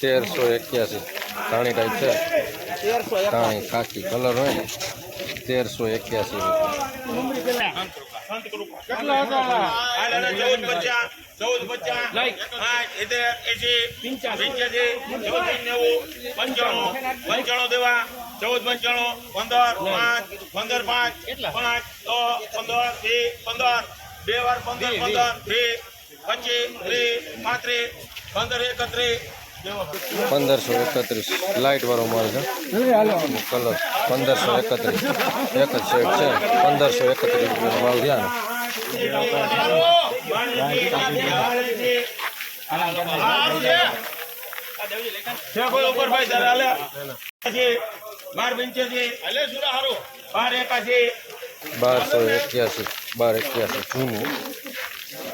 તેરસો એક્યાસી ધાણી ટાઈપ છે ધાણી ખાકી કલર હોય ને તેરસો એક્યાસી રૂપિયા ચૌદ પંચાણું પંદર પાંચ પંદર પાંચ પાંચ તો પંદર બે પંદર બે વાર પંદર પંદર બે પચીસ ત્રીસ પાંત્રીસ પંદર એકત્રીસ પંદરસો એકત્રીસ. લાઇટ વાળો માલ છે. કલર પંદરસો એકત્રીસ. એક જ શેડ છે. પંદરસો એકત્રીસ રૂપિયાનો માલ થયા ઉપર ભાઈ તારે હાલે બાર પંચ્યાસી હાલે સુરા હારો બાર એકાસી ને બારસો એક્યાસી. બાર એક્યાસી જૂનું.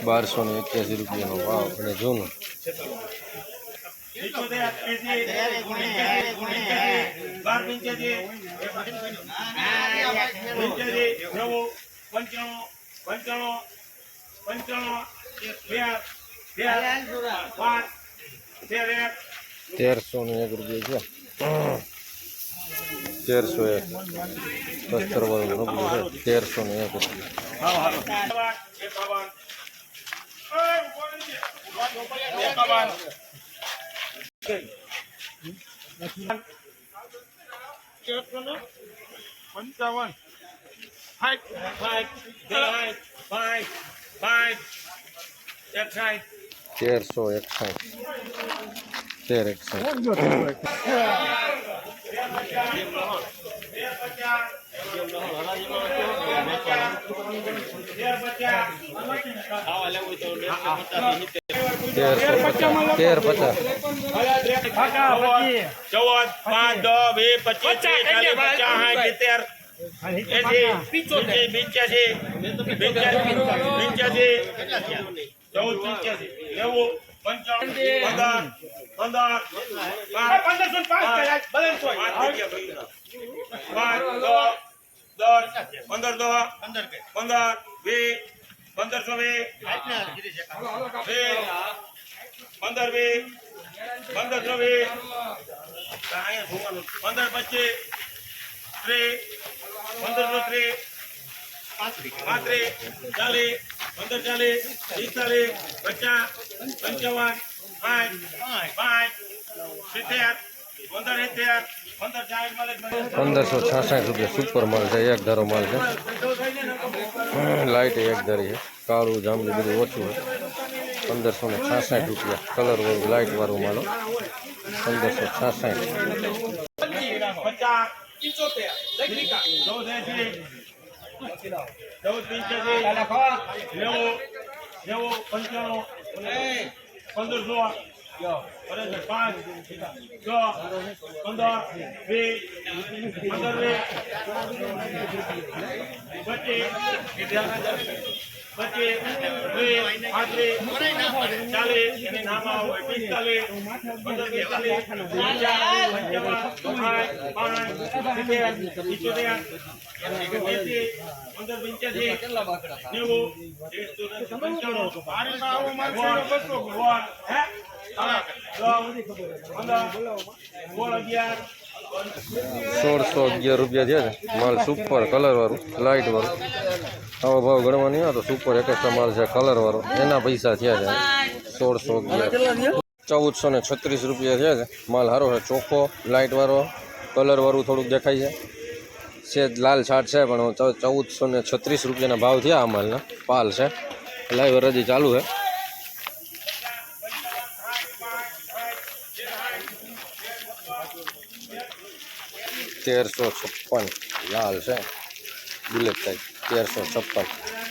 બારસો ને એક્યાસી રૂપિયાનો ભાવ. અને જૂનું. સિત્તોતેર, એંસી, બાર પંચ્યાસી પંચ્યાસી નેવું પંચાણું પંચાણું પંચાણું પાંચ તેરસો ને એક રૂપિયા છે. તેરસો એક. સત્તર વાળું રૂપિયું છે. તેરસો ને એક રૂપિયા. પંચાવન તેરસો એકસાઠ. તેર એકસાઠ. તેરસો પચાસ તેર ચૌદ પાંચ દસ વીસ પચીસ ચાલીસ પચાસ સાઠ એસી પંચ્યાસી પંચ્યાસી ચૌદ પંચ્યાસી નેવું પંચાવન પંદર પંદર પાંચ દસ પંદર પંદર વીસ પંદરસો વીસ પંદર વીસ, પંદર ત્રવીસ અહીંયા જોવાનું પંદર પચીસ, ત્રીસ પંદરસો ત્રીસ પાંત્રીસ, ચાલીસ, પંદર ચાલીસ, પિસ્તાલીસ, પચાસ, પંચાવન પાંચ પાંચ સિત્તેર, પંદર સિત્તેર, પંદર પંદરસો છાસઠ રૂપિયા સુપર માલ છે, એક ધારો માલ છે. લાઇટ એક ધારી છે. કાળું જાંબલી બધું ઓછું હોય. પંદરસો ને છાસઠ રૂપિયા કલર વાળું લાઇટ વાળું માલો પંદરસો છાસઠ પંદરસો પંદર પાંચ છ પંદર વીસ પંદર વીસ પચીસ પાંત્રીસ ચાલીસ એની નામા પંદર પંચ્યાસી પંદર બોલ અગિયાર સોળસો અગિયાર રૂપિયા થયા છે. માલ સુપર કલરવાળું લાઇટવાળું લાઇટ આવો ભાવ ગણવા નહીં આવે તો સુપર એક્સ્ટ્રા માલ છે કલરવાળો એના પૈસા થયા છે. સોળસો અગિયાર. ચૌદસો ને છત્રીસ રૂપિયા થયા છે. માલ સારો છે, ચોખ્ખો લાઇટવાળો કલરવાળું થોડુંક દેખાય છે. સેજ લાલ છાટ છે, પણ ચૌદસો ને છત્રીસ રૂપિયાના ભાવ થયા આ માલના. પાલ છે. લાઈવ હજી ચાલુ છે. તેરસો છપ્પન લાલ છે બુલેટ ટાઈપ તેરસો છપ્પન